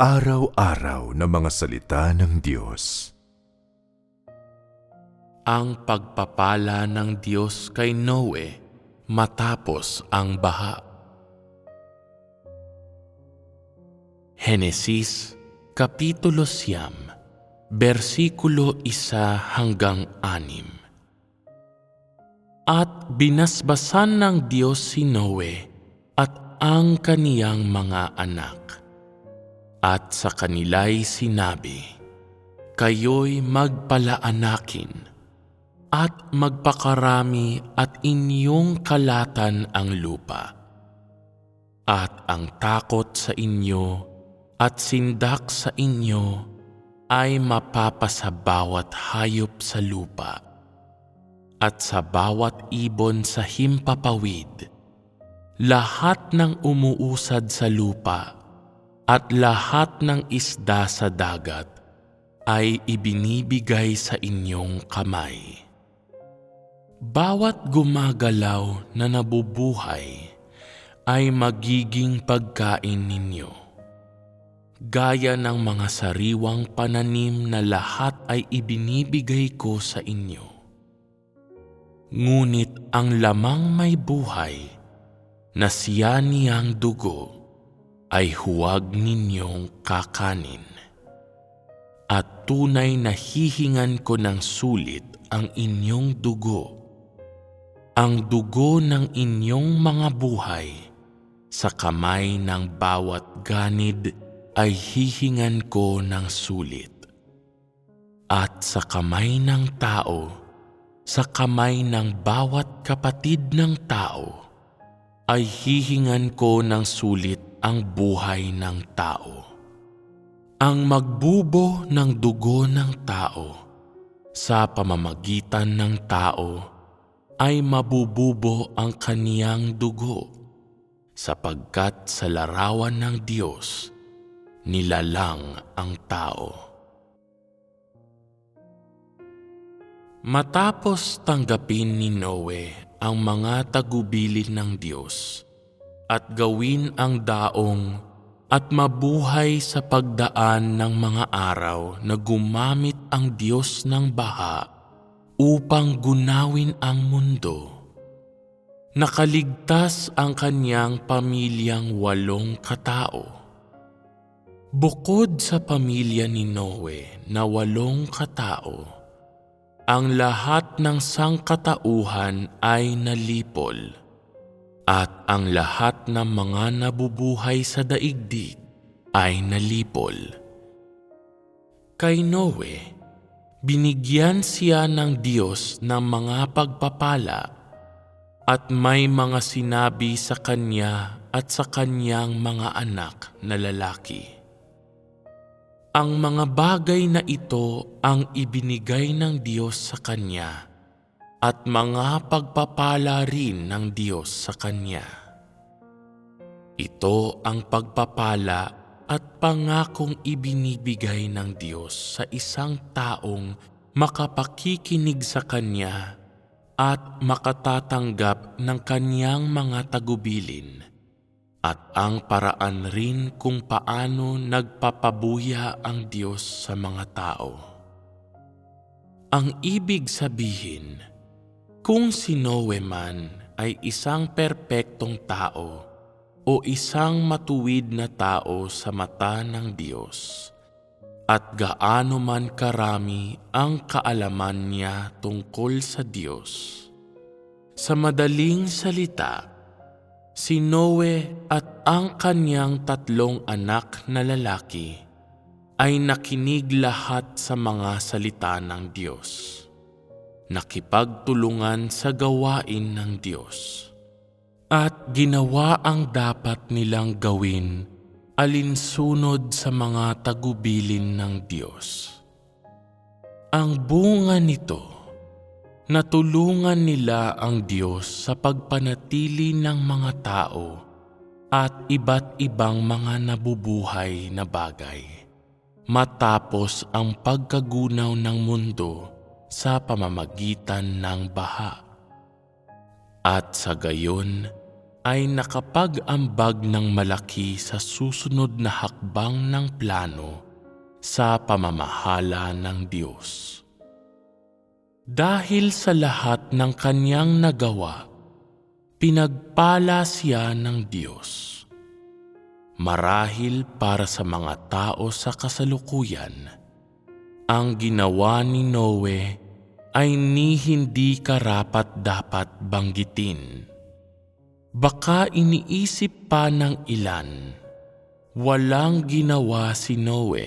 Araw-araw na mga salita ng Diyos. ang pagpapala ng Diyos kay Noe matapos ang baha. Henesis Kapitulo Siyam Versikulo 1 hanggang 6 At binasbasan ng Diyos si Noe at ang kaniyang mga anak. At sa kanila'y sinabi, Kayo'y magpalaanakin at magpakarami at inyong kalatan ang lupa. At ang takot sa inyo at sindak sa inyo ay mapapasa bawat hayop sa lupa at sa bawat ibon sa himpapawid, lahat ng umuusad sa lupa at lahat ng isda sa dagat ay ibinibigay sa inyong kamay. Bawat gumagalaw na nabubuhay ay magiging pagkain ninyo. Gaya ng mga sariwang pananim na lahat ay ibinibigay ko sa inyo. Ngunit ang lamang may buhay na siya niyang dugo ay huwag ninyong kakanin. At tunay na hihingan ko ng sulit ang inyong dugo ang dugo ng inyong mga buhay sa kamay ng bawat ganid ay hihingan ko ng sulit. At sa kamay ng tao, sa kamay ng bawat kapatid ng tao, ay hihingan ko ng sulit ang buhay ng tao. Ang magbubo ng dugo ng tao sa pamamagitan ng tao ay mabububo ang kaniyang dugo sapagkat sa larawan ng Diyos nilalang ang tao. Matapos tanggapin ni Noe ang mga tagubilin ng Diyos at gawin ang daong at mabuhay sa pagdaan ng mga araw na gumamit ang Diyos ng baha upang gunawin ang mundo. Nakaligtas ang kanyang pamilyang walong katao. Bukod sa pamilya ni Noe na walong katao, ang lahat ng sangkatauhan ay nalipol at ang lahat ng mga nabubuhay sa daigdig ay nalipol. Kay Noe, binigyan siya ng Diyos ng mga pagpapala at may mga sinabi sa kanya at sa kanyang mga anak na lalaki. Ang mga bagay na ito ang ibinigay ng Diyos sa kanya at mga pagpapala rin ng Diyos sa kanya. Ito ang pagpapala at pangakong ibinibigay ng Diyos sa isang taong makapakikinig sa Kanya at makatatanggap ng Kanyang mga tagubilin at ang paraan rin kung paano nagpapabuya ang Diyos sa mga tao. Ang ibig sabihin, kung si Noe man ay isang perpektong tao, o isang matuwid na tao sa mata ng Diyos at gaano man karami ang kaalaman niya tungkol sa Diyos. Sa madaling salita, si Noe at ang kanyang tatlong anak na lalaki ay nakinig lahat sa mga salita ng Diyos. Nakipagtulungan sa gawain ng Diyos at ginawa ang dapat nilang gawin alinsunod sa mga tagubilin ng Diyos. Ang bunga nito, natulungan nila ang Diyos sa pagpanatili ng mga tao at iba't ibang mga nabubuhay na bagay matapos ang pagkagunaw ng mundo sa pamamagitan ng baha. At sa gayon, ay nakapag-ambag ng malaki sa susunod na hakbang ng plano sa pamamahala ng Diyos. Dahil sa lahat ng kanyang nagawa, pinagpala siya ng Diyos. Marahil para sa mga tao sa kasalukuyan, ang ginawa ni Noe ay ni hindi karapat dapat banggitin. Baka iniisip pa ng ilan, walang ginawa si Noe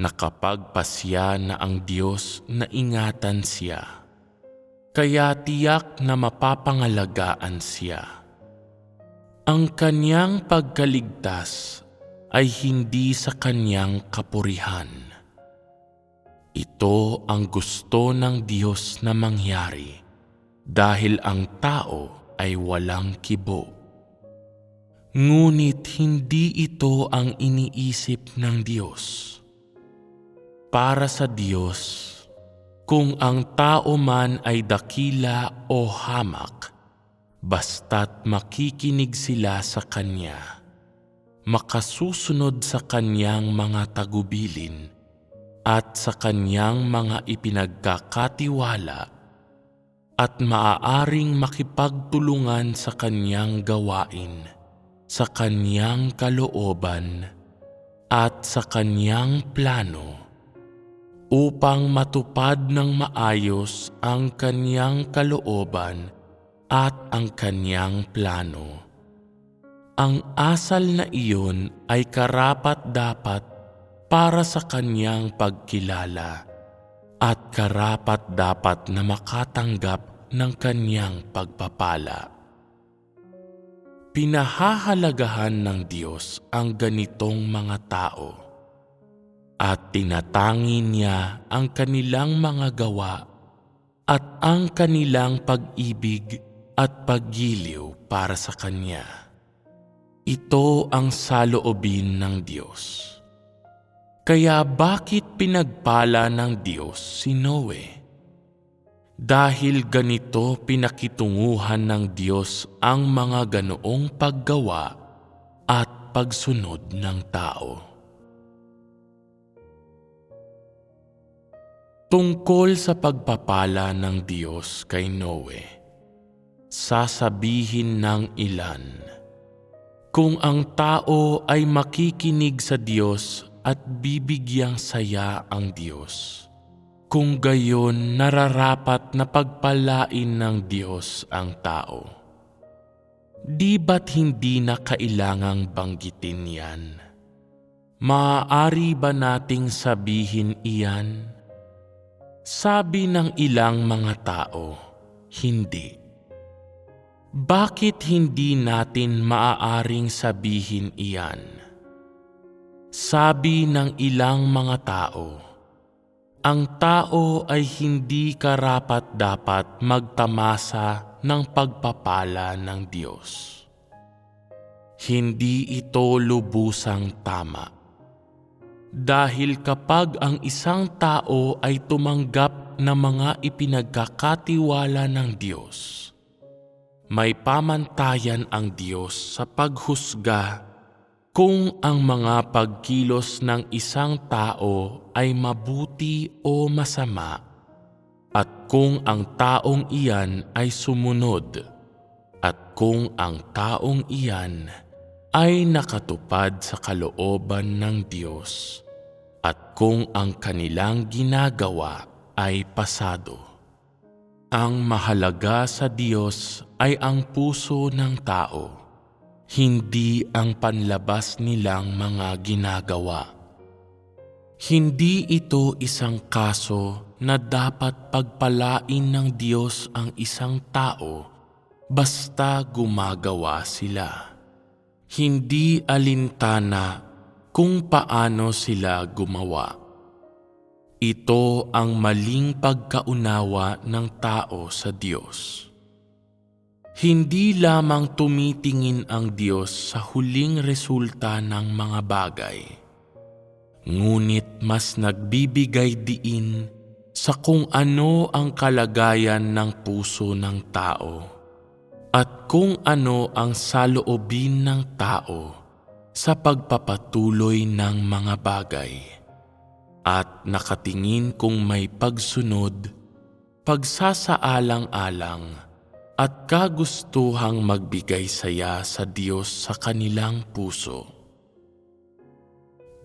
na kapagpasya na ang Diyos na ingatan siya. Kaya tiyak na mapapangalagaan siya. Ang kanyang pagkaligtas ay hindi sa kanyang kapurihan. Ito ang gusto ng Diyos na mangyari dahil ang tao ay walang kibo. Ngunit hindi ito ang iniisip ng Diyos. Para sa Diyos, kung ang tao man ay dakila o hamak, basta't makikinig sila sa Kanya, makasusunod sa Kanyang mga tagubilin, at sa kanyang mga ipinagkakatiwala at maaaring makipagtulungan sa kanyang gawain, sa kanyang kalooban at sa kanyang plano upang matupad ng maayos ang kanyang kalooban at ang kanyang plano. Ang asal na iyon ay karapat dapat para sa kanyang pagkilala at karapat dapat na makatanggap ng kanyang pagpapala. Pinahahalagahan ng Diyos ang ganitong mga tao at tinatangi niya ang kanilang mga gawa at ang kanilang pag-ibig at paggiliw para sa Kanya. Ito ang saloobin ng Diyos. Kaya bakit pinagpala ng Diyos si Noe? Dahil ganito pinakitunguhan ng Diyos ang mga ganoong paggawa at pagsunod ng tao. Tungkol sa pagpapala ng Diyos kay Noe, sasabihin ng ilan, kung ang tao ay makikinig sa Diyos at bibigyang saya ang Diyos. Kung gayon nararapat na pagpalain ng Diyos ang tao. Di ba't hindi na kailangang banggitin yan? Maaari ba nating sabihin iyan? Sabi ng ilang mga tao, hindi. Bakit hindi natin maaaring sabihin iyan? Sabi ng ilang mga tao, ang tao ay hindi karapat dapat magtamasa ng pagpapala ng Diyos. Hindi ito lubusang tama. Dahil kapag ang isang tao ay tumanggap ng mga ipinagkakatiwala ng Diyos, may pamantayan ang Diyos sa paghusga kung ang mga pagkilos ng isang tao ay mabuti o masama at kung ang taong iyan ay sumunod at kung ang taong iyan ay nakatupad sa kalooban ng Diyos at kung ang kanilang ginagawa ay pasado. Ang mahalaga sa Diyos ay ang puso ng tao hindi ang panlabas nilang mga ginagawa. Hindi ito isang kaso na dapat pagpalain ng Diyos ang isang tao basta gumagawa sila. Hindi alintana kung paano sila gumawa. Ito ang maling pagkaunawa ng tao sa Diyos. Hindi lamang tumitingin ang Diyos sa huling resulta ng mga bagay, ngunit mas nagbibigay diin sa kung ano ang kalagayan ng puso ng tao at kung ano ang saloobin ng tao sa pagpapatuloy ng mga bagay. At nakatingin kung may pagsunod, pagsasaalang-alang at kagustuhang magbigay saya sa Diyos sa kanilang puso.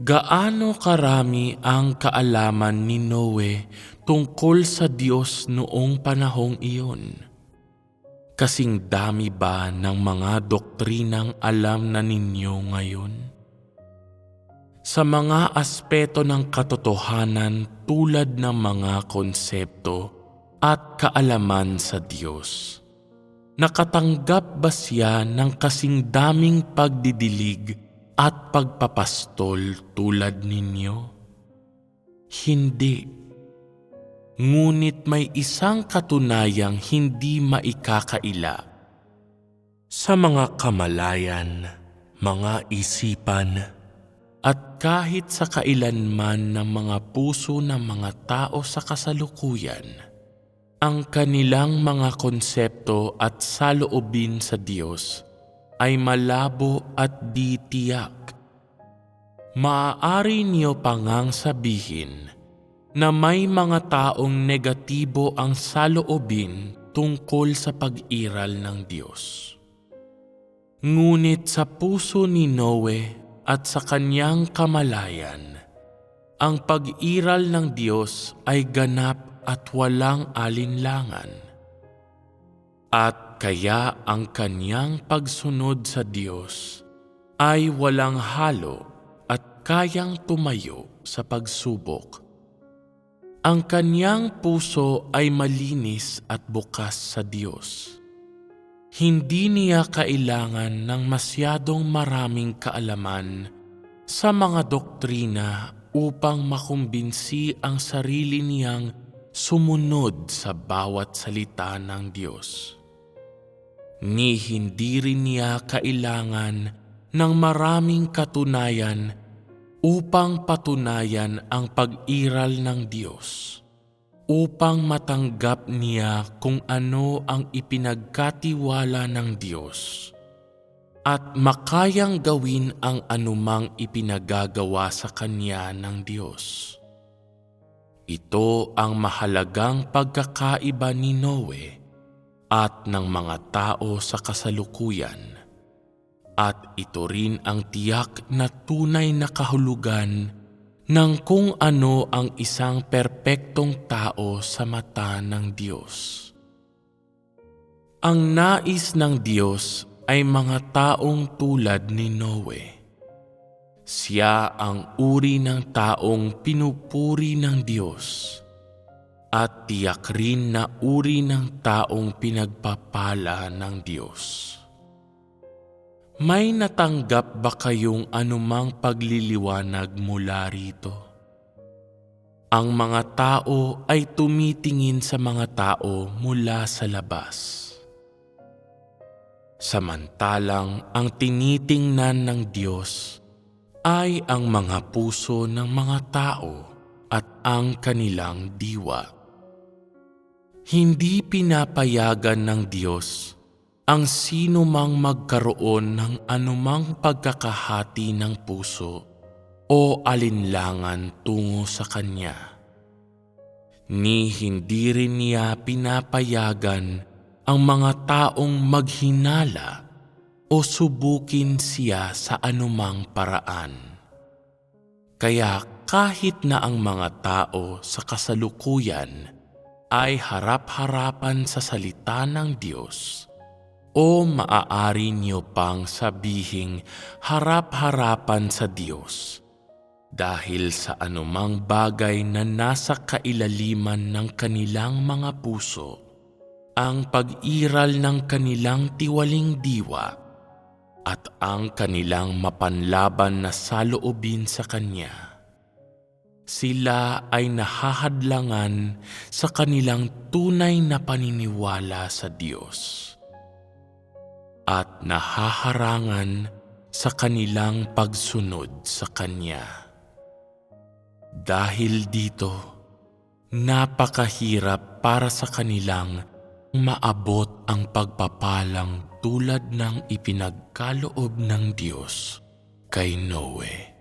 Gaano karami ang kaalaman ni Noe tungkol sa Diyos noong panahong iyon? Kasing dami ba ng mga doktrinang alam na ninyo ngayon? Sa mga aspeto ng katotohanan tulad ng mga konsepto at kaalaman sa Diyos, nakatanggap ba siya ng kasing daming pagdidilig at pagpapastol tulad ninyo? Hindi. Ngunit may isang katunayang hindi maikakaila. Sa mga kamalayan, mga isipan, at kahit sa kailanman ng mga puso ng mga tao sa kasalukuyan, ang kanilang mga konsepto at saloobin sa Diyos ay malabo at di tiyak. Maaari niyo pangang sabihin na may mga taong negatibo ang saloobin tungkol sa pag-iral ng Diyos. Ngunit sa puso ni Noe at sa kanyang kamalayan, ang pag-iral ng Diyos ay ganap at walang alinlangan. At kaya ang kanyang pagsunod sa Diyos ay walang halo at kayang tumayo sa pagsubok ang kanyang puso ay malinis at bukas sa Diyos. Hindi niya kailangan ng masyadong maraming kaalaman sa mga doktrina upang makumbinsi ang sarili niyang sumunod sa bawat salita ng Diyos. Ni hindi rin niya kailangan ng maraming katunayan upang patunayan ang pag-iral ng Diyos, upang matanggap niya kung ano ang ipinagkatiwala ng Diyos, at makayang gawin ang anumang ipinagagawa sa Kanya ng Diyos. Ito ang mahalagang pagkakaiba ni Noe at ng mga tao sa kasalukuyan at ito rin ang tiyak na tunay na kahulugan ng kung ano ang isang perpektong tao sa mata ng Diyos. Ang nais ng Diyos ay mga taong tulad ni Noe. Siya ang uri ng taong pinupuri ng Diyos at tiyak rin na uri ng taong pinagpapala ng Diyos. May natanggap ba kayong anumang pagliliwanag mula rito? Ang mga tao ay tumitingin sa mga tao mula sa labas. Samantalang ang tinitingnan ng Diyos ay ang mga puso ng mga tao at ang kanilang diwa. Hindi pinapayagan ng Diyos ang sino mang magkaroon ng anumang pagkakahati ng puso o alinlangan tungo sa Kanya. Ni hindi rin niya pinapayagan ang mga taong maghinala o subukin siya sa anumang paraan. Kaya kahit na ang mga tao sa kasalukuyan ay harap-harapan sa salita ng Diyos, o maaari niyo pang sabihing harap-harapan sa Diyos dahil sa anumang bagay na nasa kailaliman ng kanilang mga puso, ang pag-iral ng kanilang tiwaling diwa at ang kanilang mapanlaban na saloobin sa Kanya. Sila ay nahahadlangan sa kanilang tunay na paniniwala sa Diyos at nahaharangan sa kanilang pagsunod sa Kanya. Dahil dito, napakahirap para sa kanilang maabot ang pagpapalang tulad ng ipinagkaloob ng Diyos kay Noe.